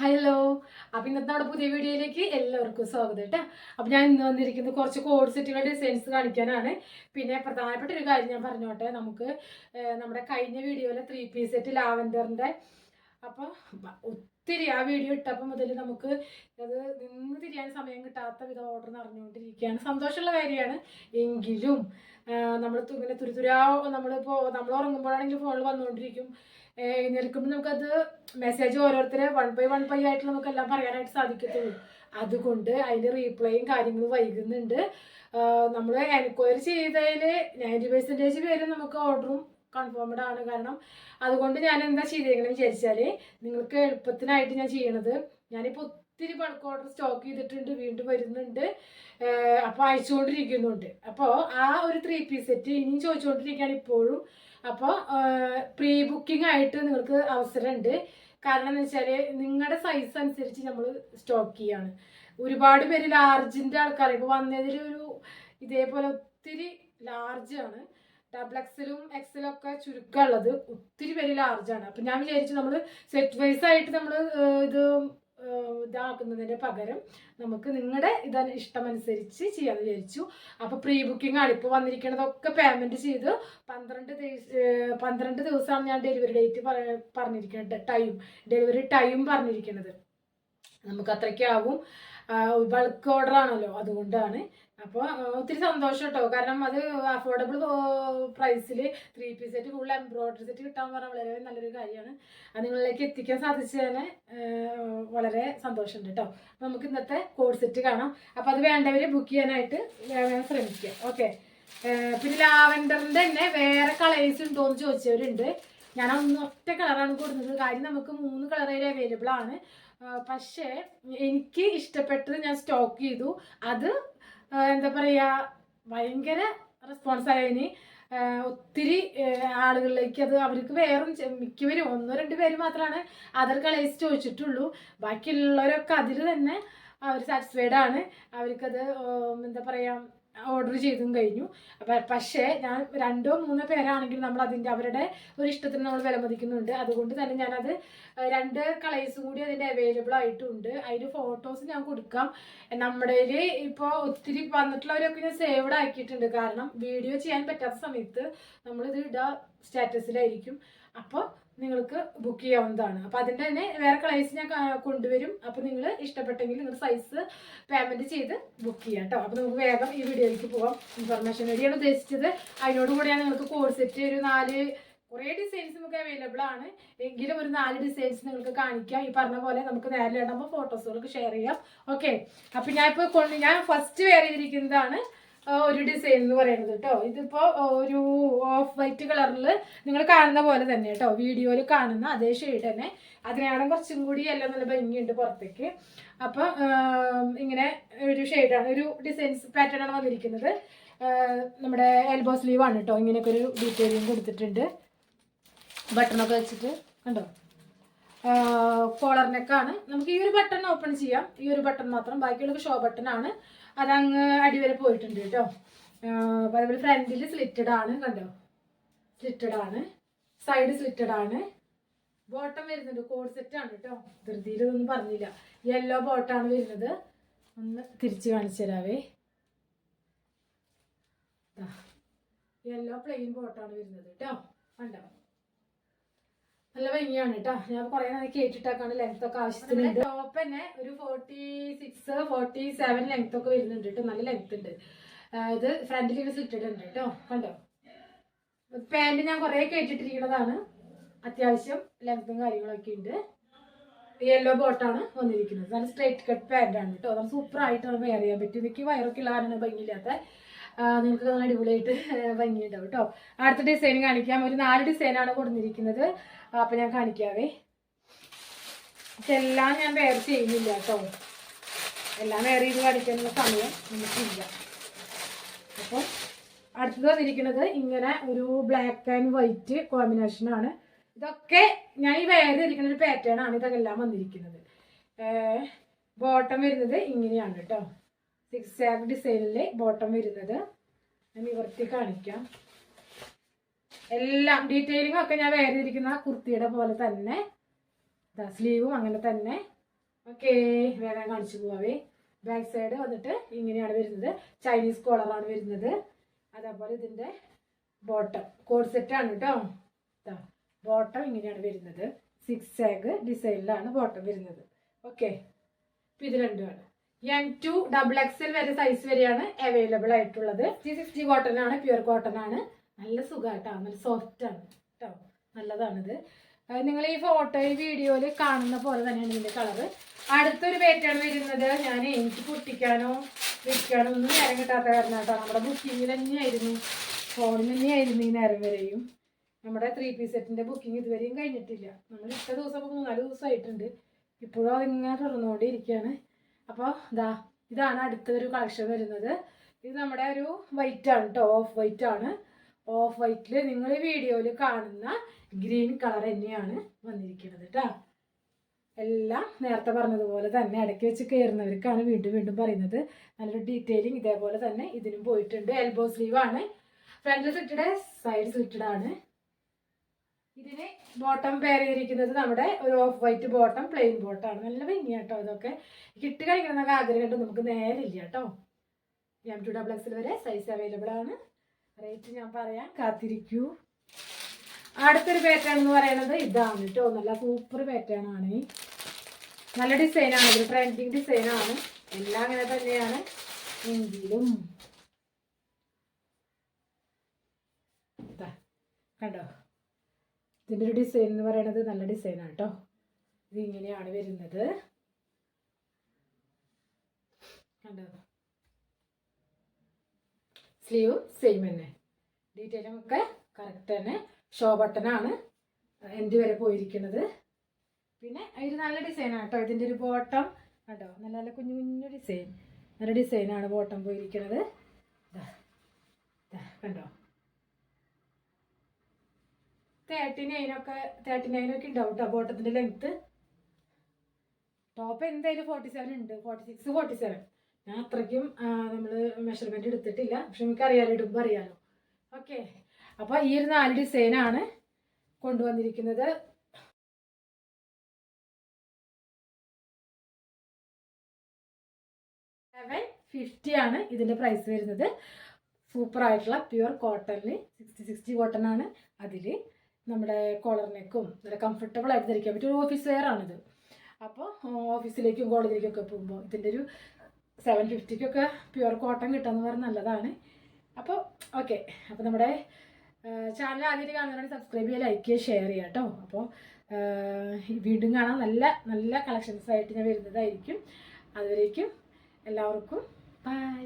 Hello. അപ്പം ഇന്നത്തെ നമ്മുടെ പുതിയ വീഡിയോയിലേക്ക് എല്ലാവർക്കും സ്വാഗതം കേട്ടോ. അപ്പം ഞാൻ ഇന്ന് വന്നിരിക്കുന്നത് കുറച്ച് കോഡ് സെറ്റുകളുടെ ഡിസൈൻസ് കാണിക്കാനാണ്. പിന്നെ പ്രധാനപ്പെട്ട ഒരു കാര്യം ഞാൻ പറഞ്ഞോട്ടെ. നമുക്ക് നമ്മുടെ കഴിഞ്ഞ വീഡിയോയിലെ ത്രീ പീസ് സെറ്റ് ലാവൻഡറിന്റെ അപ്പോൾ ഒത്തിരി ആ വീഡിയോ ഇട്ടപ്പോൾ മുതൽ നമുക്ക് അത് നിന്ന് തിരിയാൻ സമയം കിട്ടാത്ത വിധം ഓർഡർ നടന്നുകൊണ്ടിരിക്കുകയാണ് സന്തോഷമുള്ള കാര്യമാണ്. എങ്കിലും നമ്മൾ ഇങ്ങനെ തുരുതുരാ നമ്മളിപ്പോൾ നമ്മൾ ഉറങ്ങുമ്പോഴാണെങ്കിൽ ഫോണിൽ വന്നുകൊണ്ടിരിക്കും. എഴുന്നേൽക്കുമ്പോൾ നമുക്കത് മെസ്സേജ് ഓരോരുത്തരെ വൺ ബൈ വൺ ബൈ ആയിട്ട് നമുക്കെല്ലാം പറയാനായിട്ട് സാധിക്കത്തുള്ളൂ. അതുകൊണ്ട് അതിന്റെ റീപ്ലൈയും കാര്യങ്ങളും വൈകുന്നുണ്ട്. നമ്മൾ എൻക്വയറി ചെയ്തതിൽ നയന്റി പെർസെന്റേജ് പേര് നമുക്ക് ഓർഡറും കൺഫേംഡ് ആണ്. കാരണം അതുകൊണ്ട് ഞാൻ എന്താ ചെയ്തേക്കണം വിചാരിച്ചാൽ നിങ്ങൾക്ക് എളുപ്പത്തിനായിട്ട് ഞാൻ ചെയ്യണത് ഞാനിപ്പോൾ ഒത്തിരി ബൾക്ക് ഓർഡർ സ്റ്റോക്ക് ചെയ്തിട്ടുണ്ട് വീണ്ടും വരുന്നുണ്ട്. അപ്പോൾ അയച്ചുകൊണ്ടിരിക്കുന്നുണ്ട്. അപ്പോൾ ആ ഒരു ത്രീ പീസ് സെറ്റ് ഇനിയും ചോദിച്ചുകൊണ്ടിരിക്കുകയാണ് ഇപ്പോഴും. അപ്പോൾ പ്രീ ബുക്കിംഗ് ആയിട്ട് നിങ്ങൾക്ക് അവസരമുണ്ട്. കാരണം എന്ന് വെച്ചാൽ നിങ്ങളുടെ സൈസ് അനുസരിച്ച് നമ്മൾ സ്റ്റോക്ക് ചെയ്യാണ്. ഒരുപാട് പേര് ലാർജിന്റെ ആൾക്കാർ ഇപ്പോൾ വന്നതിൽ ഒരു ഇതേപോലെ ഒത്തിരി ലാർജാണ് ഡബിൾ എക്സലും എക്സലും ഒക്കെ ചുരുക്കമുള്ളത് ഒത്തിരി പേര് ലാർജാണ് അപ്പം ഞാൻ വിചാരിച്ചു നമ്മൾ സെറ്റ് വൈസ് ആയിട്ട് നമ്മൾ ഇത് ഏഹ് ഇതാക്കുന്നതിന് പകരം നമുക്ക് നിങ്ങളുടെ ഇത ഇഷ്ടമനുസരിച്ച് ചെയ്യാമെന്ന് വിചാരിച്ചു. അപ്പോൾ പ്രീ ബുക്കിംഗ് ആണ്. ഇപ്പോൾ വന്നിരിക്കുന്നതൊക്കെ പേയ്മെന്റ് ചെയ്ത് പന്ത്രണ്ട് ദിവസം പന്ത്രണ്ട് ദിവസമാണ് ഞാൻ ഡെലിവറി ഡേറ്റ് പറഞ്ഞിരിക്കുന്നത് ടൈം ഡെലിവറി ടൈം പറഞ്ഞിരിക്കുന്നത് നമുക്ക് അത്രയ്ക്കാവും. ബൾക്ക് ഓർഡർ ആണല്ലോ അതുകൊണ്ടാണ്. അപ്പോൾ ഒത്തിരി സന്തോഷം കേട്ടോ. കാരണം അത് അഫോർഡബിൾ പ്രൈസിൽ three piece set full embroidery set കിട്ടാൻ പറഞ്ഞാൽ വളരെ നല്ലൊരു കാര്യമാണ്. അത് നിങ്ങളിലേക്ക് എത്തിക്കാൻ സാധിച്ചതിന് വളരെ സന്തോഷമുണ്ട് കേട്ടോ. നമുക്ക് ഇന്നത്തെ കോഡ് സെറ്റ് കാണാം. അപ്പോൾ അത് വേണ്ടവർ ബുക്ക് ചെയ്യാനായിട്ട് ശ്രമിക്കുക. ഓക്കെ പിന്നെ ലാവൻഡറിന്റെ തന്നെ വേറെ കളേഴ്സ് ഉണ്ടോ എന്ന് ചോദിച്ചവരുണ്ട്. ഞാൻ ഒന്ന് കളറാണ് കൊടുക്കുന്നത്. കാര്യം നമുക്ക് മൂന്ന് കളറിൽ അവൈലബിൾ ആണ്. പക്ഷേ എനിക്ക് ഇഷ്ടപ്പെട്ടത് ഞാൻ സ്റ്റോക്ക് ചെയ്തു. അത് എന്താ പറയുക ഭയങ്കര റെസ്പോൺസ് ആയതിന് ഒത്തിരി ആളുകളിലേക്ക് അത് അവർക്ക് വേറും മിക്കവരും ഒന്നോ രണ്ട് പേര് മാത്രമാണ് അതർ കളേഴ്സ് ചോദിച്ചിട്ടുള്ളൂ. ബാക്കിയുള്ളവരൊക്കെ അതിൽ തന്നെ അവർ സാറ്റിസ്ഫൈഡ് ആണ്. അവർക്കത് എന്താ പറയുക ഓർഡർ ചെയ്തും കഴിഞ്ഞു. അപ്പം പക്ഷേ ഞാൻ രണ്ടോ മൂന്നോ പേരാണെങ്കിൽ നമ്മൾ അതിന്റെ അവരുടെ ഒരു ഇഷ്ടത്തിന് നമ്മൾ വിലമതിക്കുന്നുണ്ട് അതുകൊണ്ട് തന്നെ ഞാനത് രണ്ട് കളേഴ്സും കൂടി അതിന്റെ അവൈലബിൾ ആയിട്ടുണ്ട്. അതിന്റെ ഫോട്ടോസ് ഞാൻ കൊടുക്കാം. നമ്മുടെ ഇപ്പോൾ ഒത്തിരി വന്നിട്ടുള്ളവരൊക്കെ ഞാൻ സേവ്ഡ് ആക്കിയിട്ടുണ്ട്. കാരണം വീഡിയോ ചെയ്യാൻ പറ്റാത്ത സമയത്ത് നമ്മളിത് ഇടുക സ്റ്റാറ്റസിലായിരിക്കും അപ്പോൾ നിങ്ങൾക്ക് ബുക്ക് ചെയ്യാവുന്നതാണ്. അപ്പോൾ അതിന്റെ തന്നെ വേറെ കളേഴ്സ് ഞാൻ കൊണ്ടുവരും. അപ്പോൾ നിങ്ങൾ ഇഷ്ടപ്പെട്ടെങ്കിൽ നിങ്ങൾ സൈസ് പേയ്മെന്റ് ചെയ്ത് ബുക്ക് ചെയ്യാം കേട്ടോ അപ്പോൾ നമുക്ക് വേഗം ഈ വീഡിയോയിലേക്ക് പോകാം ഇൻഫർമേഷൻ വേണ്ടിയാണ് ഉദ്ദേശിച്ചത്. അതിനോട് കൂടിയാണ് നിങ്ങൾക്ക് കോഡ് സെറ്റ് ഒരു നാല് കുറേ ഡിസൈൻസ് നമുക്ക് അവൈലബിൾ ആണ്. എങ്കിലും ഒരു നാല് ഡിസൈൻസ് നിങ്ങൾക്ക് കാണിക്കാം. ഈ പറഞ്ഞ പോലെ നമുക്ക് നേരിടുമ്പോൾ ഫോട്ടോസുകൾക്ക് ഷെയർ ചെയ്യാം. ഓക്കെ അപ്പം ഞാൻ ഇപ്പോൾ ഞാൻ ഫസ്റ്റ് വെയർ ചെയ്തിരിക്കുന്നതാണ് ഒരു ഡിസൈൻ എന്ന് പറയുന്നത് കേട്ടോ ഇതിപ്പോൾ ഒരു ഓഫ് വൈറ്റ് കളറിൽ നിങ്ങൾ കാണുന്ന പോലെ തന്നെ കേട്ടോ വീഡിയോയിൽ കാണുന്ന അതേ ഷെയ്ഡ് തന്നെ. അതിനാണ് കുറച്ചും കൂടി എല്ലാം നല്ല ഭംഗിയുണ്ട് പുറത്തേക്ക്. അപ്പോൾ ഇങ്ങനെ ഒരു ഷെയ്ഡാണ് ഒരു ഡിസൈൻസ് പാറ്റേൺ ആണ് വന്നിരിക്കുന്നത്. നമ്മുടെ എൽബോ സ്ലീവ് ആണ് കേട്ടോ ഇങ്ങനെയൊക്കെ ഒരു ഡീറ്റെയിലിംഗ് കൊടുത്തിട്ടുണ്ട്. ബട്ടണൊക്കെ വെച്ചിട്ട്. കണ്ടോ? കോളർ നെക്കാണ് നമുക്ക് ഈ ഒരു ബട്ടൺ ഓപ്പൺ ചെയ്യാം. ഈ ഒരു ബട്ടൺ മാത്രം. ബാക്കിയുള്ളത് ഷോ ബട്ടൺ ആണ്. അതങ്ങ് അടിവരെ പോയിട്ടുണ്ട് കേട്ടോ. അതേപോലെ ഫ്രണ്ടിൽ സ്ലിറ്റഡ് ആണ് കണ്ടോ? സ്ലിറ്റഡ് ആണ്. സൈഡ് സ്ലിറ്റഡ് ആണ്. ബോട്ടം വരുന്നുണ്ട്. കോഡ് സെറ്റ് ആണ് കേട്ടോ. ധൃതിയിൽ ഒന്നും പറഞ്ഞില്ല. യെല്ലോ ബോട്ടാണ് വരുന്നത്. ഒന്ന് തിരിച്ച് കാണിച്ചു തരാവേ. യെല്ലോ പ്ലെയിൻ ബോട്ടാണ് വരുന്നത് കേട്ടോ. കണ്ടോ? നല്ല ഭംഗിയാണ് കേട്ടോ ഞാൻ കുറെ നേരം കേട്ടിട്ടാക്കാണ് ലെങ്ത് ഒക്കെ ആവശ്യത്തിനുണ്ട് ടോപ്പ് തന്നെ ഒരു forty six forty seven length ഒക്കെ വരുന്നുണ്ട് കേട്ടോ നല്ല ലെങ്ത് ഉണ്ട്. ഇത് ഫ്രണ്ടിൽ ഇങ്ങനെ സിറ്റിട്ടുണ്ട് കേട്ടോ കണ്ടോ? പാന്റ് ഞാൻ കുറെ കേട്ടിട്ടിരിക്കുന്നതാണ്. അത്യാവശ്യം ലെങ്ത്തും കാര്യങ്ങളൊക്കെ ഉണ്ട്. യെല്ലോ ബോട്ടാണ് വന്നിരിക്കുന്നത്. നല്ല സ്ട്രേറ്റ് കട്ട് പാന്റാണ് കേട്ടോ നല്ല സൂപ്പർ ആയിട്ടാണ് വെയർ ചെയ്യാൻ പറ്റും എനിക്ക് വയറൊക്കെ ഇല്ലാതെ ഭംഗിയില്ലാത്ത നിങ്ങൾക്ക് നല്ല അടിപൊളിയായിട്ട് ഭംഗിയുണ്ടാവും കേട്ടോ അടുത്ത ഡിസൈൻ കാണിക്കാം. ഒരു നാല് ഡിസൈനാണ് കൊടുത്തിരിക്കുന്നത് അപ്പം ഞാൻ കാണിക്കാവേ. ഇതെല്ലാം ഞാൻ വേർ ചെയ്യുന്നില്ല കേട്ടോ എല്ലാം വേറെ ചെയ്ത് കാണിക്കാനുള്ള സമയം നമുക്കില്ല അപ്പോൾ അടുത്തത് വന്നിരിക്കുന്നത് ഇങ്ങനെ ഒരു ബ്ലാക്ക് ആൻഡ് വൈറ്റ് കോമ്പിനേഷനാണ് ഇതൊക്കെ ഞാൻ ഈ വേറെ ഇരിക്കുന്ന ഒരു പാറ്റേൺ ആണ് ഇതൊക്കെ എല്ലാം വന്നിരിക്കുന്നത് ബോട്ടം വരുന്നത് ഇങ്ങനെയാണ് കേട്ടോ സിക്സ് സാഗ് ഡിസൈനിലെ ബോട്ടം വരുന്നത്. ഞാൻ നിവർത്തി കാണിക്കാം. എല്ലാം ഡീറ്റെയിലിംഗ് ഒക്കെ ഞാൻ വേറെ ഇരിക്കുന്ന കുർത്തിയുടെ പോലെ തന്നെ. സ്ലീവും അങ്ങനെ തന്നെ. ഓക്കെ വേറെ കാണിച്ചു പോവേ. ബാക്ക് സൈഡ് വന്നിട്ട് ഇങ്ങനെയാണ് വരുന്നത്. ചൈനീസ് കോളറാണ് വരുന്നത്. അതേപോലെ ഇതിന്റെ ബോട്ടം കോഡ് സെറ്റാണ് കേട്ടോ ബോട്ടം ഇങ്ങനെയാണ് വരുന്നത്. സിക്സ് ആഗ് ഡിസൈനിലാണ് ബോട്ടം വരുന്നത്. ഓക്കെ. ഇത് രണ്ടുമാണ് എം ടു ഡബിൾ എക്സൽ വരെ സൈസ് വരെയാണ് അവൈലബിൾ ആയിട്ടുള്ളത്. ത്രീ സിക്സ്റ്റി കോട്ടൺ ആണ് പ്യുർ കോട്ടൺ ആണ്. നല്ല സുഖമായിട്ടാണ് നല്ല സോഫ്റ്റ് ആണ് കേട്ടോ നല്ലതാണിത്. നിങ്ങൾ ഈ ഫോട്ടോ ഈ വീഡിയോയിൽ കാണുന്ന പോലെ തന്നെയാണ് ഇതിന്റെ കളറ് അടുത്തൊരു പേറ്റാണ് വരുന്നത്. ഞാൻ എനിക്ക് പൊട്ടിക്കാനോ വിൽക്കാനോ ഒന്നും നേരം കിട്ടാത്ത കാരണം കേട്ടോ നമ്മുടെ ബുക്കിങ്ങിൽ തന്നെയായിരുന്നു. ഫോണിൽ തന്നെയായിരുന്നു ഈ നേരം വരെയും. നമ്മുടെ ത്രീ പീസ് സെറ്റിന്റെ ബുക്കിംഗ് ഇതുവരെയും കഴിഞ്ഞിട്ടില്ല. നമ്മൾ ഇത്ര ദിവസം മൂന്നാൽ ദിവസമായിട്ടുണ്ട് ഇപ്പോഴും അതിങ്ങനെ തുറന്നുകൊണ്ടിരിക്കുകയാണ് അപ്പോൾ ഇതാ ഇതാണ് അടുത്തൊരു കളക്ഷൻ വരുന്നത്. ഇത് നമ്മുടെ ഒരു വൈറ്റ് ആണ് കേട്ടോ ഓഫ് വൈറ്റ് ആണ്. ഓഫ് വൈറ്റിൽ നിങ്ങൾ ഈ വീഡിയോയിൽ കാണുന്ന ഗ്രീൻ കളർ തന്നെയാണ് വന്നിരിക്കുന്നത് കേട്ടോ എല്ലാം നേരത്തെ പറഞ്ഞതുപോലെ തന്നെ ഇടയ്ക്ക് വെച്ച് കയറുന്നവർക്കാണ് വീണ്ടും വീണ്ടും പറയുന്നത്. നല്ലൊരു ഡീറ്റെയിലിംഗ് ഇതേപോലെ തന്നെ ഇതിനും പോയിട്ടുണ്ട്. എൽബോ സ്ലീവ് ആണ്. ഫ്രണ്ട് സ്ലിറ്റഡ് സൈഡ് സ്ലിറ്റഡ് ആണ്. ഇതിന് ബോട്ടം പെയർ ചെയ്തിരിക്കുന്നത് നമ്മുടെ ഒരു ഓഫ് വൈറ്റ് ബോട്ടം പ്ലെയിൻ ബോട്ടമാണ് നല്ല ഭംഗിയാട്ടോ ഇതൊക്കെ. കിട്ടി കഴിക്കണമെന്നൊക്കെ ആഗ്രഹമുണ്ട്. നമുക്ക് നേരില്ല കേട്ടോ. എം ടു ഡബിൾ എക്സിൽ വരെ സൈസ് അവൈലബിൾ ആണ്. റേറ്റ് ഞാൻ പറയാം. കാത്തിരിക്കൂ. അടുത്തൊരു പാറ്റേൺ എന്ന് പറയുന്നത് ഇതാണ് കേട്ടോ. നല്ല സൂപ്പർ പാറ്റേൺ ആണ്. നല്ല ഡിസൈനാണ് ഇത് ട്രെൻഡിങ് ഡിസൈനാണ് എല്ലാം അങ്ങനെ തന്നെയാണ്. എങ്കിലും. കണ്ടോ? ഇതിന്റെ ഡിസൈൻ എന്ന് പറയുന്നത് നല്ല ഡിസൈനാണ് കേട്ടോ ഇങ്ങനെയാണ് വരുന്നത്. കണ്ടോ? സ്ലീവ് സെയിം തന്നെ. ഡീറ്റെയിലും ഒക്കെ കറക്റ്റ് തന്നെ. ഷോ ബട്ടനാണ് എന്റെ വരെ പോയിരിക്കുന്നത്. പിന്നെ ഒരു നല്ല ഡിസൈനാണ് കേട്ടോ ഇതിന്റെ ഒരു ബോട്ടം കണ്ടോ? നല്ല നല്ല കുഞ്ഞു കുഞ്ഞു ഡിസൈൻ നല്ല ഡിസൈനാണ് ബോട്ടം പോയിരിക്കുന്നത്. കണ്ടോ? തേർട്ടി നൈനൊക്കെ തേർട്ടി നൈനൊക്കെ ഉണ്ടാവും കേട്ടോ ബോട്ടത്തിന്റെ ലെങ്ത്ത് ടോപ്പ് എന്തായാലും ഫോർട്ടി സെവൻ ഉണ്ട്. ഫോർട്ടി സിക്സ് ഫോർട്ടി സെവൻ ഞാൻ അത്രയ്ക്കും നമ്മൾ മെഷർമെന്റ് എടുത്തിട്ടില്ല. പക്ഷെ നമുക്ക് അറിയാലോ ഇടുമ്പോൾ അറിയാലോ. ഓക്കെ അപ്പോൾ ഈ ഒരു നാല് ഡിസൈനാണ് കൊണ്ടുവന്നിരിക്കുന്നത്. സെവൻ ഫിഫ്റ്റി ആണ് ഇതിന്റെ പ്രൈസ് വരുന്നത്. സൂപ്പർ ആയിട്ടുള്ള പ്യുവർ കോട്ടണിൽ സിക്സ്റ്റി സിക്സ്റ്റി കോട്ടൺ ആണ് അതിൽ നമ്മുടെ കോളർ നെക്കും നല്ല കംഫർട്ടബിൾ ആയിട്ട് ധരിക്കാൻ പറ്റും ഒരു ഓഫീസ് വെയർ ആണിത്. അപ്പോൾ ഓഫീസിലേക്കും കോളേജിലേക്കും ഒക്കെ പോകുമ്പോൾ ഇതിന്റെ ഒരു സെവൻ ഫിഫ്റ്റിക്കൊക്കെ പ്യുവർ കോട്ടൺ കിട്ടുമെന്ന് പറഞ്ഞാൽ നല്ലതാണ്. അപ്പോൾ ഓക്കെ അപ്പോൾ നമ്മുടെ ചാനൽ ആദ്യമായിട്ട് കാണുന്നവരാണെങ്കിൽ സബ്സ്ക്രൈബ് ചെയ്യുക ലൈക്ക് ചെയ്യുക ഷെയർ ചെയ്യുക കേട്ടോ അപ്പോൾ വീണ്ടും കാണാൻ നല്ല നല്ല കളക്ഷൻസ് ആയിട്ട് ഞാൻ വരുന്നതായിരിക്കും. അതുവരേക്കും എല്ലാവർക്കും ബൈ